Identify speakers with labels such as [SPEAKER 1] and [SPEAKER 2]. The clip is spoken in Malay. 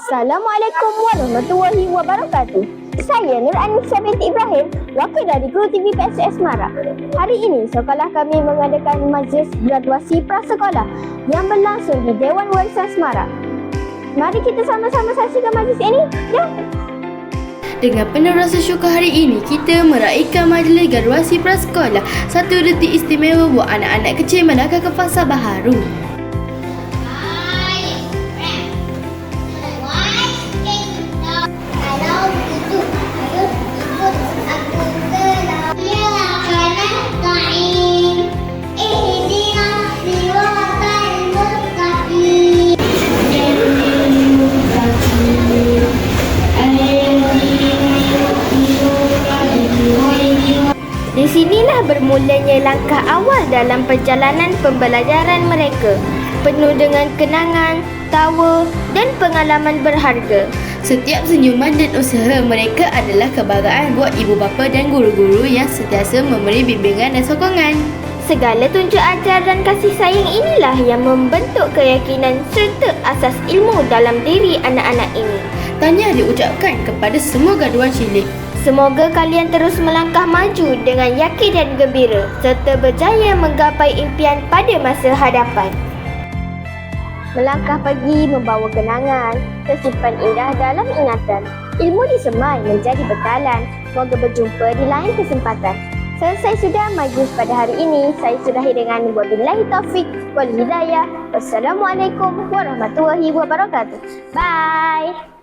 [SPEAKER 1] Assalamualaikum warahmatullahi wabarakatuh. Saya Nur Anissa binti Ibrahim, wakil dari Guru TV PSS Mara. Hari ini sekolah kami mengadakan majlis graduasi prasekolah yang berlangsung di Dewan Warisan Semara. Mari kita sama-sama saksikan majlis ini. Ya.
[SPEAKER 2] Dengan penuh rasa syukur hari ini, kita meraihkan majlis graduasi prasekolah. Satu detik istimewa buat anak-anak kecil melangkah ke fasa baharu.
[SPEAKER 1] Sinilah bermulanya langkah awal dalam perjalanan pembelajaran mereka. Penuh dengan kenangan, tawa dan pengalaman berharga.
[SPEAKER 2] Setiap senyuman dan usaha mereka adalah kebanggaan buat ibu bapa dan guru-guru yang sentiasa memberi bimbingan dan sokongan.
[SPEAKER 1] Segala tunjuk ajar dan kasih sayang inilah yang membentuk keyakinan serta asas ilmu dalam diri anak-anak ini.
[SPEAKER 2] Tanya diucapkan kepada semua gaduhan cilik.
[SPEAKER 1] Semoga kalian terus melangkah maju dengan yakin dan gembira serta berjaya menggapai impian pada masa hadapan. Melangkah pergi membawa kenangan, tersimpan indah dalam ingatan. Ilmu disemai menjadi bekalan. Moga berjumpa di lain kesempatan. Selesai sudah majlis pada hari ini. Saya sudahi dengan wabillahi taufik wal hidayah. Wassalamualaikum warahmatullahi wabarakatuh. Bye.